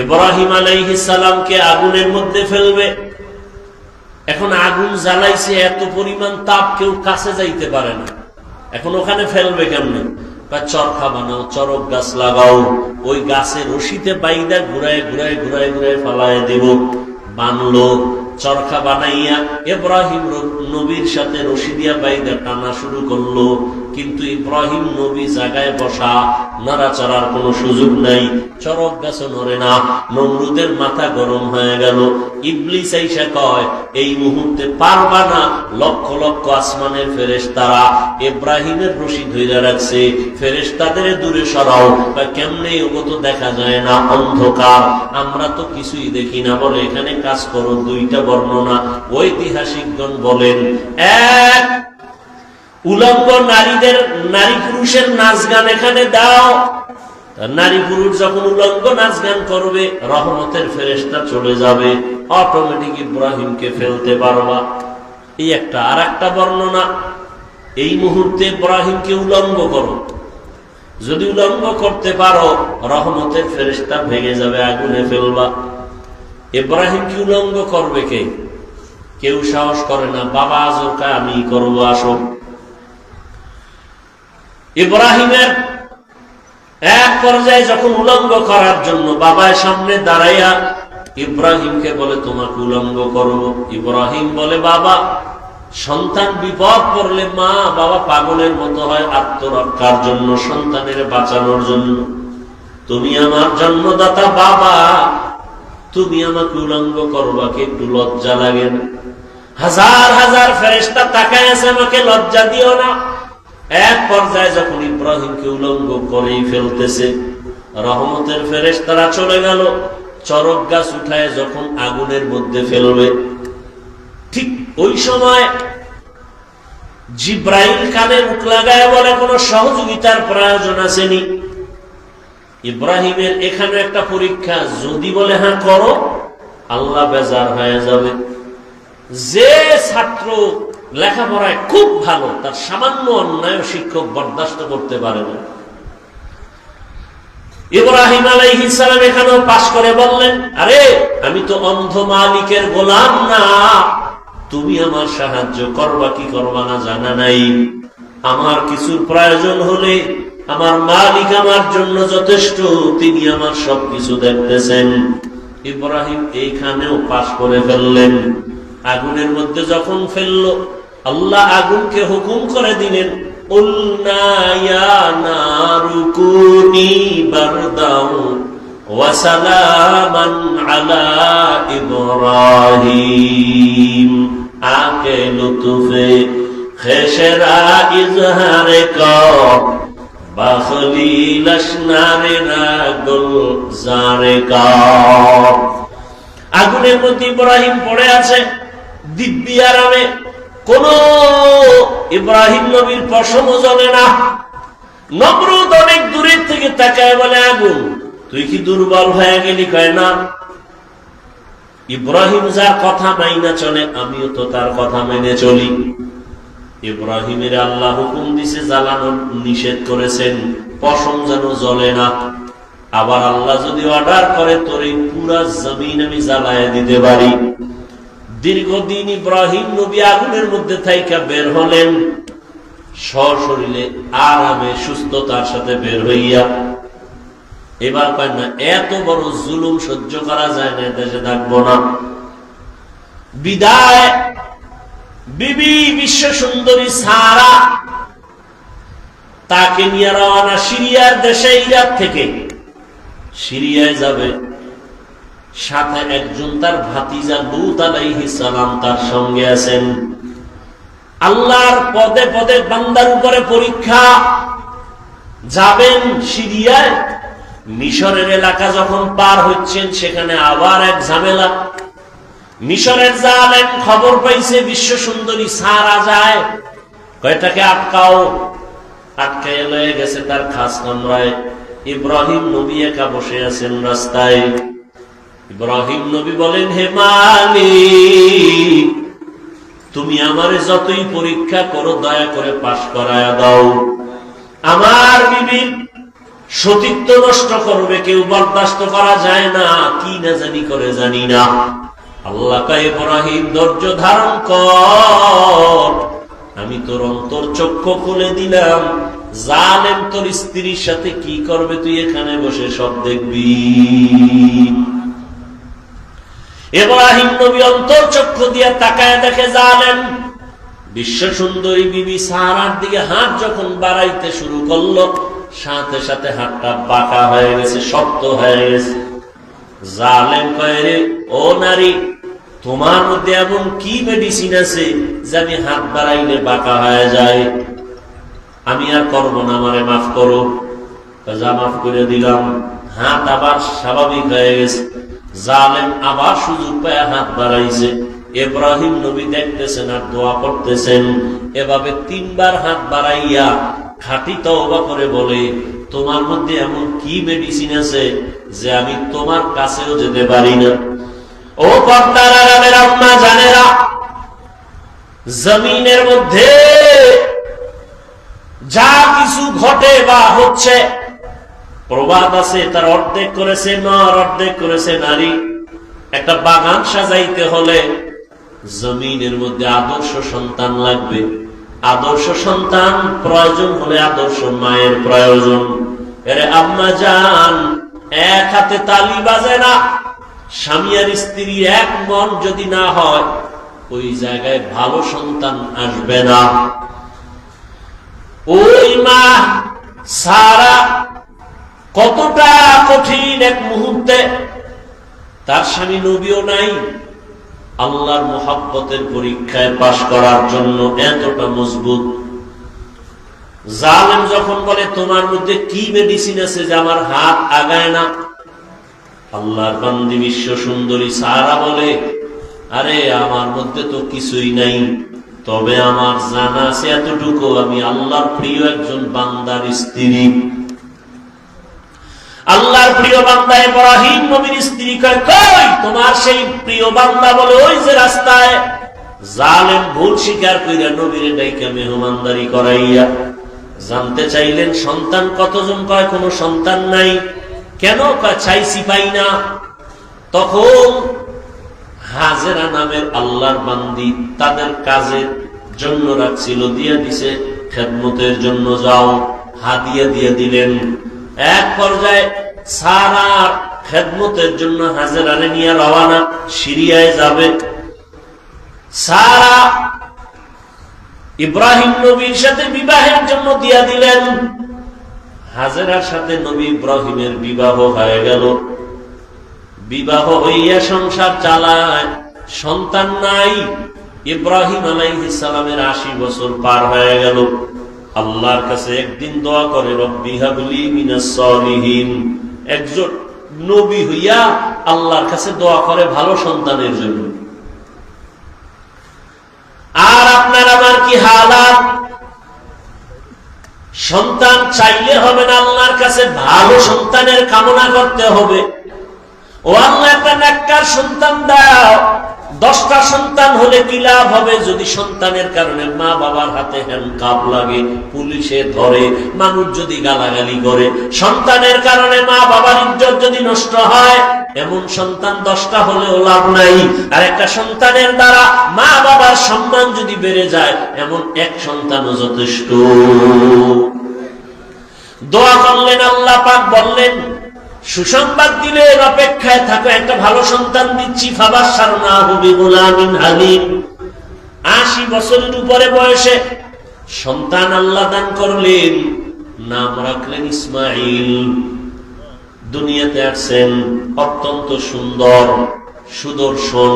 ইব্রাহিম সালামকে আগুনের মধ্যে ফেলবে। এখন আগুন জ্বালাইছে, এত পরিমাণ তাপ কেউ কাছে যাইতে পারে না। এখন ওখানে ফেলবে কেমনে? চরখা বানাও চরক গাছ লাগাও, ওই গাছে রশিতে বাইদা ঘুরায় ঘুরায় ঘুরায় ঘুরায় ফালায় দেব। বানলো চরখা বানাইয়া ইব্রাহিম নবীর সাথে রশি দিয়া বাইদা টানা শুরু করল। কিন্তু ইব্রাহিম নবী জায়গায় বসা নাড়াচড়ার কোনো সুযোগ নাই। চরক গাছ নড়ে না, নমরুদের মাথা গরম হয়ে গেল। ইবলিস আইসা কয়, এই মুহূর্তে পারবা না, লক্ষ লক্ষ আসমানের ফেরেশ তারা ইব্রাহিমের রশি ধইরা রাখছে। ফেরেশ তাদের দূরে সরাও, বা কেমনে ওগো তো দেখা যায় না অন্ধকার। আমরা তো কিছুই দেখি না বলে এখানে কাজ করো, দুইটা বর্ণনা ঐতিহাসিকগণ বলেন, এক, উলঙ্গ নারীদের, নারী পুরুষের নাচ গান এখানে দাও। নারী পুরুষ যখন উলঙ্গ নাচ গান করবে, রহমতের ফেরেস্তা চলে যাবে। অটোমেটিক ইব্রাহিমকে ফেলতে পারবা। এই একটা আর একটা বর্ণনা, এই মুহূর্তে ইব্রাহিমকে উলঙ্গ করো। যদি উলঙ্গ করতে পারো, রহমতের ফেরেস্তা ভেঙে যাবে, আগুনে ফেলবা। ইব্রাহিম কি উলঙ্গ করবে কে? কেউ সাহস করে না, বাবা আজরকা আমি করব, আসো। ইব্রাহিমের এক পর্যায়ে যখন উলঙ্গ করার জন্য বাবার সামনে দাঁড়াইয়া ইব্রাহিমকে বলে, তোমাকে উলঙ্গ করব। ইব্রাহিম বলে, বাবা, সন্তান বিপদ পড়লে মা, বাবা পাগলের মতো হয় আত্মরক্ষার জন্য, সন্তানের বাঁচানোর জন্য। তুমি আমার জন্মদাতা বাবা। তুমি আমাকে উলঙ্গ করবা কি একটু লজ্জা লাগে না। হাজার হাজার ফেরেস্তা তাকায় আছে আমাকে লজ্জা দিও না। এক পর্যায়ে যখন ইব্রাহিমকে উলঙ্গ করেই ফেলতেছে, রহমতের ফেরেস্তারা চলে গেল। চরক গাছ উঠায় যখন আগুনের মধ্যে ফেলবে। ঠিক ওই সময় জিব্রাইল কানে মুখ লাগায় বলে, কোন সহযোগিতার প্রয়োজন আসেনি। ইব্রাহিমের এখানে একটা পরীক্ষা, যদি বলে হ্যাঁ করো, আল্লাহ বেজার হয়ে যাবে। যে ছাত্র লেখাপড়ায় খুব ভালো, তার সামান্য অন্যায় শিক্ষক বরদাস্ত করতে পারে না। ইব্রাহিম আলাইহিসালাম এখানেও পাশ করে বললেন, আরে, আমি তো অন্ধ মালিকের গোলাম না। তুমি আমার সাহায্য করবা, কি করবা না জানা নাই। আমার কিছুর প্রয়োজন হলে আমার মালিক আমার জন্য যথেষ্ট, তিনি আমার সবকিছু দেখতেছেন। ইব্রাহিম এইখানেও পাশ করে ফেললেন। আগুনের মধ্যে যখন ফেলল, আল্লাহ আগুনকে হুকুম করে দিলেন আকে লুতুফে খেসেরা ইজহারে কর আগুনের মধ্যে ইব্রাহিম পড়ে আছে, দিব্যি আরামে। কোন ইব্রাহিম নবীর পশম জ্বলে না। নমরুদ অনেক দূরের থেকে তাকায় বলে, আগুন, তুই কি দুর্বল হয়ে গেলি? কয়, না। ইব্রাহিম যার কথা মাইনা চলে, আমিও তো তার কথা মেনে চলি। ইব্রাহিমের আল্লাহ হুকুম দিছে, জ্বালানো নিষেধ করেছেন, পশম যেন জ্বলে না। আবার আল্লাহ যদি অর্ডার করে, তোর এই পুরা জমিন আমি জ্বালায় দিতে পারি। দীর্ঘদিন ইব্রাহিম নবী আগুনের মধ্যে থাইকা বের হলেন। সশরীরে আরামে, সুস্থতার সাথে বের হইয়া এবার পায় না, এত বড় জুলুম সহ্য করা যায় না, দেশে থাকব না। বিদায় বিবি বিশ্ব সুন্দরী সারা। তাকে নিয়ে রওনা সিরিয়ার দেশে ইরাক থেকে। সিরিয়ায় যাবে। সাথে একজন তার ভাতিজা লুত আলাইহি সালাম তার সঙ্গে আছেন। আল্লাহর পদে পদে বান্দার উপরে পরীক্ষা। যাবেন সিরিয়ায়? মিশরের এলাকা যখন পার হচ্ছেন, সেখানে আবার এক ঝামেলা। মিশরের জালেন খবর পাইছে, বিশ্ব সুন্দরী সারা যায়। কয়টাকে আটকাও। আটকায় লয়ে গেছে তার খাস কামরায়। ইব্রাহিম নবী একা বসে আছেন রাস্তায়। ইব্রাহিম নবী বলেন, হে মালিক, তুমি আমারে যতই পরীক্ষা করো, দয়া করে পাশ করায় দাও। আমার বিবি সতীত্ব নষ্ট করবে, কেউ বরদাস্ত করা যায় না, কি না জানি করে জানি না। আল্লাহ ধৈর্য ধারণ কর। আমি তোর অন্তর চক্ষু খুলে দিলাম। জালেম তোর স্ত্রীর সাথে কি করবে তুই এখানে বসে সব দেখবি। ইব্রাহিম নবী অন্তর চক্ষু দিয়ে তাকায় দেখে জালেম। বিশ্ব সুন্দরী বিবি সাহারার দিকে হাত যখন বাড়াইতে শুরু করল, সাথে সাথে হাতটা বাঁকা হয়ে গেছে, শক্ত হয়ে গেছে। জালেম কয়ে ও নারী তোমার মধ্যে এমন কি মেডিসিন আছে যে আমি হাত বাড়াইলে বাঁকা হয়ে যায়? আমি আর করব না, আমারে মাফ করো। যা মাফ করে দিলাম, হাত আবার স্বাভাবিক হয়ে গেছে। জালেম আবার সুযোগ পায় হাত বাড়াইছে। এব্রাহিম নবী দেখতেছেন আর দোয়া করতেছেন। এভাবে তিনবার হাত বাড়াইয়া খাটি তওবা করে বলে, তোমার মধ্যে এমন কি মেডিসিন আছে যে আমি তোমার কাছেও যেতে পারি না? ও পর্দারা আম্মা, জানেরা, জমিনের মধ্যে যা কিছু ঘটে বা হচ্ছে, প্রবাদ আছে, তার অর্ধেক করেছে নর, অর্ধেক করেছে নারী। একটা বাগান সাজাইতে হলে জমিনের মধ্যে আদর্শ সন্তান লাগবে। আদর্শ সন্তান প্রয়োজন হলে আদর্শ মায়ের প্রয়োজন। এরে আম্মা যান এক হাতে তালি বাজে না স্বামী আর স্ত্রী এক মন যদি না হয়, ওই জায়গায় ভালো সন্তান আসবে না। ওই মা সারা কতটা কঠিন এক মুহূর্তে তার স্বামী নবীও নাই, আল্লাহর মোহাব্বতের পরীক্ষায় পাশ করার জন্য এতটা মজবুত। জালেম যখন বলে, তোমার মধ্যে কি মেডিসিন আছে যে আমার হাত আগায় না? আল্লাহর বান্দি বিশ্ব সুন্দরী সারা বলে, আরে, আমার মধ্যে তো কিছুই নাই। তবে আমার জানা আছে এতটুকু, আমি আল্লাহর প্রিয় একজন বান্দার স্ত্রী। আল্লাহর প্রিয় বান্দা ইব্রাহিম নবীর স্ত্রী কয়, কই, তোমার সেই প্রিয় বান্দা বলে ওই যে রাস্তায় জালেম ভুল স্বীকার কইরা নবীর ডাইকা মেহমানদারি করাইয়া, জানতে চাইলেন সন্তান কতজন? কয়, কোনো সন্তান নাই। কেন চাইছি পাই না? তখন হাজেরা নামের আল্লাহর বান্দি তাদের কাজের জন্য রাখছিল, দিয়ে দিছে, খেদমতের জন্য যাও। হাদিয়া দিয়ে দিলেন। এক পর্যায়ে সারা খেদমতের জন্য হাজেরারে নিয়ে রওয়ানা সিরিয়ায় যাবে। সারা ইব্রাহিম নবীর সাথে বিবাহের জন্য দিয়া দিলেন। হাজেরার সাথে নবী ইব্রাহিমের বিবাহ হয়ে গেল। বিবাহ হইয়া সংসার চালায়, সন্তান নাই, ইব্রাহিম আলাইহিসালামের আশি বছর পার হয়ে গেল। আল্লাহর কাছে একদিন দোয়া করে, রব্বি হাবলি একজন নবী হইয়া আল্লাহর কাছে দোয়া করে ভালো সন্তানের জন্য। আর আপনার আমার কি হালাত? সন্তান চাইলে হবে না আল্লাহর কাছে, ভালো সন্তানের কামনা করতে হবে। ও আল্লাহ, একটা সন্তান দাও। দশটা সন্তান হলে কি লাভ হবে? যদি সন্তানের কারণে মা বাবার হাতে হ্যান্ড লাগে, পুলিশে ধরে, মানুষ যদি গালাগালি করে, সন্তানের কারণে মা বাবার ইজ্জত যদি নষ্ট হয় এমন সন্তান দশটা হলেও লাভ নাই। আর একটা সন্তানের দ্বারা মা বাবার সম্মান যদি বেড়ে যায়, এমন এক সন্তানও যথেষ্ট। দোয়া করলেন, আল্লাহ পাক বললেন, সুসংবাদ দিলেন, অপেক্ষায় থাকো, একটা ভালো সন্তান দিচ্ছি ফাবার সারনা হবি গোলামিন হালিম। আশি বছরের উপরে বয়সে সন্তান আল্লাহ দান করলেন, নাম রাখলেন ইসমাইল। দুনিয়াতে আসছেন অত্যন্ত সুন্দর, সুদর্শন,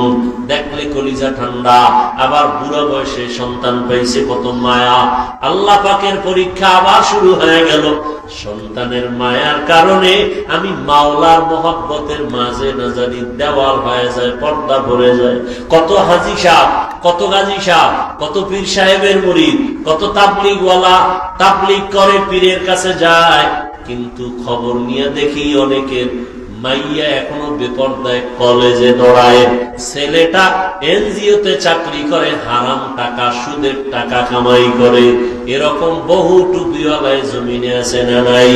দেখলে কলিজা ঠান্ডা, আবার বুড়া বয়সে সন্তান পাইছে কত মায়া। আল্লাহ পাকের পরীক্ষা আবার শুরু হয়ে গেল। সন্তানের মায়ার কারণে আমি মাওলার মহব্বতের মাঝে না জানি দেওয়াল হয়ে যায়, পর্দা ভরে যায়। কত হাজি সাহ, কত গাজী সাহ, কত পীর সাহেবের মুরিদ, কত তাবলিগওয়ালা তাবলিগ করে পীরের কাছে যায়। কিন্তু খবর নিয়ে দেখি অনেকের মাইয়া এখনও বেপর্দায় কলেজে দৌড়ায় ছেলেটা এনজিওতে চাকরি করে, হারাম টাকা, সুদের টাকা কামাই করে। এরকম বহু টুপিওয়ালায় জমিনে আছে না নাই?